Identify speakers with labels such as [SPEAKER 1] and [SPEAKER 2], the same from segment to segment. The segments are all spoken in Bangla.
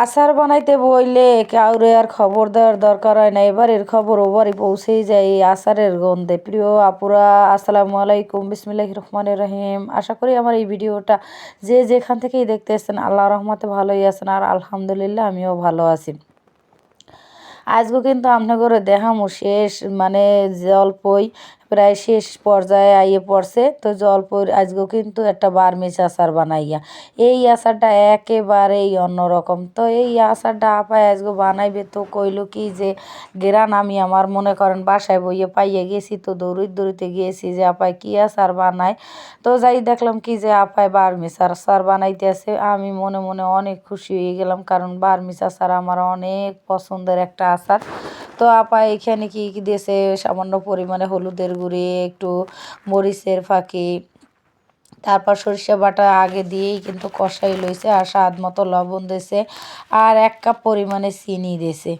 [SPEAKER 1] আচার বানাইতে বইলে কাউরে আর খবর দেওয়ার দরকার হয় না। এবারের খবর ওবারই পৌঁছেই যায় এই আচারের গন্ধে। প্রিয় আপুরা, আসসালামু আলাইকুম। বিসমিল্লাহ রহমানের রহিম। আশা করি আমার এই ভিডিওটা যে যেখান থেকেই দেখতে এসছেন আল্লাহ রহমতে ভালোই আছেন আর আলহামদুলিল্লাহ আমিও ভালো আছি। আজকে কিন্তু আপনাদের দেখামো শেষ মানে জলপই প্রায় শেষ পর্যায়ে আইয়ে পড়ছে। তো জলপইর আজকেও কিন্তু একটা বার্মিজ আচার বানাইয়া। এই আচারটা একেবারেই অন্যরকম। তো এই আচারটা আপায় আজকে বানাইবে তো কইল কি যে, গেরান, আমি আমার মনে করেন বাসায় বইয়ে পাইয়ে গেছি তো দৌড়িতে দৌড়িতে গিয়েছি যে আপায় কী আচার বানায়? তো যাই দেখলাম কি যে আপায় বার্মিজ আচার বানাইতে আছে আমি মনে মনে অনেক খুশি হয়ে গেলাম কারণ বার্মিজ আচার আমার অনেক পছন্দের একটা আচার। তো আপা এখানে কি কি দিয়েছে? সামান্য পরিমাণে হলুদের গুঁড়ি একটু মরিচের ফাঁকি তারপর সরিষা বাটা আগে দিয়েই কিন্তু কষাই লইছে আর স্বাদ মতো লবণ দিয়েছে আর এক কাপ পরিমাণে চিনি দিয়েছে।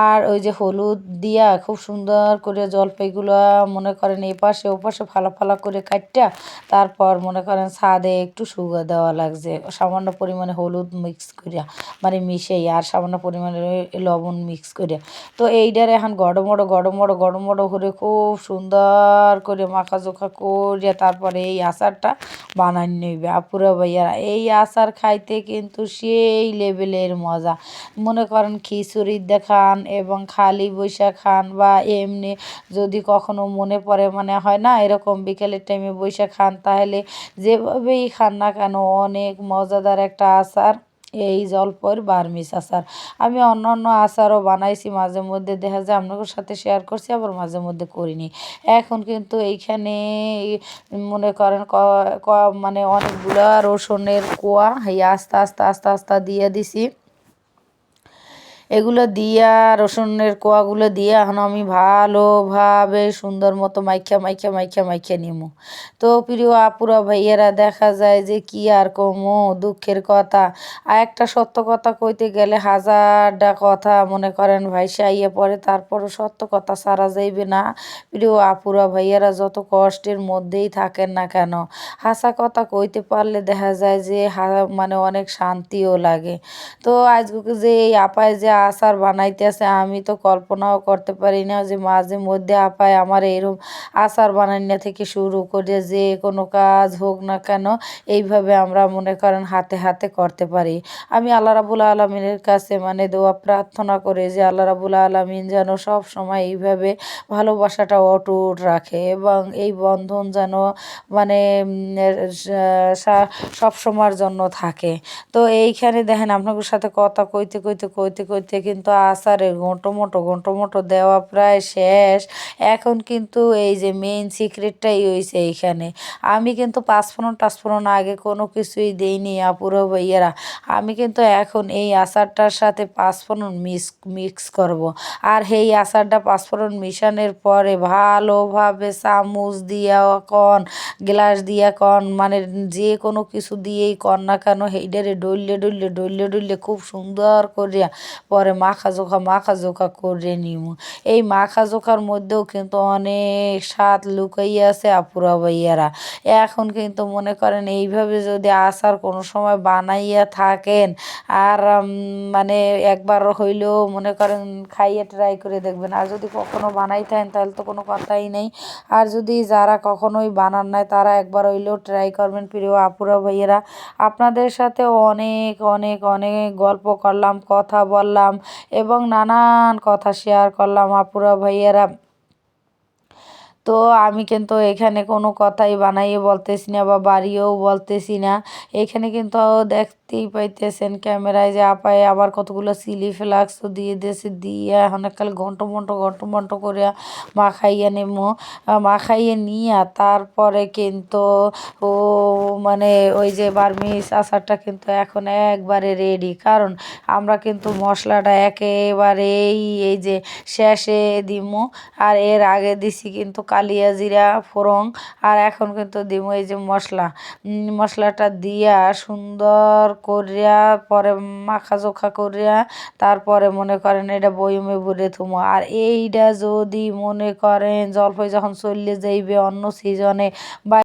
[SPEAKER 1] আর ওই যে হলুদ দিয়া খুব সুন্দর করে জলপাইগুলো মনে করেন এপাশে ওপাশে ফালা ফালা করে কাটটা, তারপর মনে করেন ছাদে একটু সুগা দেওয়া লাগছে। সামান্য পরিমাণে হলুদ মিক্স করিয়া মানে মিশাই আর সামান্য পরিমাণে লবণ মিক্স করিয়া তো এইটার এখন গড়মড়ো গড়মড়ো গড়মড়ো করে খুব সুন্দর করে মাখা জোখা করিয়া তারপরে এই আচারটা বানান নেবে আপুরা ভাইয়ারা এই আচার খাইতে কিন্তু সেই লেভেলের মজা। মনে করেন খিচুড়ি দেখান এবং খালি বৈশা খান বা এমনি যদি কখনো মনে পড়ে মানে হয় না, এরকম বিকেলের টাইমে বৈশা খান, তাহলে যেভাবেই খান না কেন, অনেক মজাদার একটা আচার। এই জলপইর বার্মিস আচার আমি অন্য অন্য আচারও বানাইছি, মাঝে মধ্যে দেখা যায় আপনাদের সাথে শেয়ার করছি, আবার মাঝে মধ্যে করিনি। এখন কিন্তু এইখানে মনে করেন মানে অনেকগুলো রসুনের কোয়া, এই আস্তে আস্তে আস্তে আস্তে দিয়ে দিছি। এগুলো দিয়া, রসুনের কোয়াগুলো দিয়ে এখন আমি ভালোভাবে সুন্দর মতো মাইখা মাইখা মাইখা মাইখা নিমু। তো প্রিয় আপুরা, ভাইয়েরা, দেখা যায় যে কি আর কমো, দুঃখের কথা। আর একটা সত্য কথা কইতে গেলে হাজারটা কথা মনে করেন ভাই সাইয়ে পড়ে, তারপরও সত্য কথা সারা যাইবে না। প্রিয় আপুরা, ভাইয়েরা, যত কষ্টের মধ্যেই থাকেন না কেন, হাসা কথা কইতে পারলে দেখা যায় যে মানে অনেক শান্তিও লাগে। তো আজকে যে এই আপায় যে আচার বানাইতেছে, আমি তো কল্পনাও করতে পারি না যে মাঝে মধ্যে আপায় আমার এরকম আচার বানাইনা থেকে শুরু করে যে কোনো কাজ হোক না কেন, এইভাবে আমরা মনে করেন হাতে হাতে করতে পারি। আমি আল্লাহ রাবুল আলমিনের কাছে মানে দোয়া প্রার্থনা করে যে আল্লাহ রাবুল আলমিন যেন সব সময় এইভাবে ভালোবাসাটা অটুট রাখে এবং এই বন্ধন যেন মানে সব সময়ের জন্য থাকে। তো এইখানে দেখেন আপনাদের সাথে কথা কইতে কইতে কইতে কইতে কিন্তু আচারের গোঁটো মোটো গোঁটো মোটো দেওয়া প্রায় শেষ। এখন কিন্তু এই যে মেইন সিক্রেটটাই হয়েছে এইখানে। আমি কিন্তু পাঁচফোড়ন টাচফোড়ন আগে কোনো কিছুই দিইনি, আপুরো ভাইয়ারা। আমি কিন্তু এখন এই আচারটার সাথে পাঁচফোড়ন মিক্স মিক্স করব। আর এই আচারটা পাঁচফোড়ন মিশানোর পরে ভালোভাবে চামচ দিয়া কন, গ্লাস দিয়া কন মানে যে কোনো কিছু দিয়েই কন না কেন সেইটারে ডললে ডললে ডললে ডললে খুব সুন্দর করিয়া পরে মাখা জোখা মাখা জোখা করে নিমু। এই মাখা জোখার মধ্যেও কিন্তু অনেক স্বাদ লুকাইয়া আছে আপুরা ভাইয়ারা। এখন কিন্তু মনে করেন এইভাবে যদি আচার কোনো সময় বানাইয়া থাকেন, আর মানে একবার হইলেও মনে করেন খাইয়ে ট্রাই করে দেখবেন। আর যদি কখনো বানাই থাকেন তাহলে তো কোনো কথাই নেই। আর যদি যারা কখনোই বানান নাই, তারা একবার হইলেও ট্রাই করবেন। প্রিয় আপুরা ভাইয়েরা, আপনাদের সাথে অনেক অনেক অনেক গল্প করলাম, কথা বললাম। এবং নানান কথা শেয়ার করলাম আপুরা ভাইয়েরা। তো আমি কিন্তু এখানে কোনো কথাই বানাইয়ে বলতেছি না বা বাড়িয়েও বলতেছি না। এখানে কিন্তু দেখতেই পাইতেছেন ক্যামেরায় যে আপায় আবার কতগুলো সিলি ফ্লাক্সও দিয়ে দিয়েছে, দিয়ে এখন কাল ঘন্ট মন্ট ঘন্ট মন্ট করে মাখাইয়ে নেব মাখাইয়ে নিয়ে তারপরে কিন্তু ও মানে ওই যে বার্মিস আচারটা কিন্তু এখন একবারে রেডি কারণ আমরা কিন্তু মশলাটা একেবারেই এই যে শেষে দিমু। আর এর আগে দিছি কিন্তু কালিয়া জিরা, ফোড়ন আর এখন কিন্তু দিব এই যে মশলা। মশলাটা দিয়া সুন্দর করিয়া পরে মাখা জোখা করিয়া তারপরে মনে করেন এটা বয়মে ভরে থুমো। আর এইটা যদি মনে করেন জলপাই যখন চললে যাইবে অন্য সিজনে বা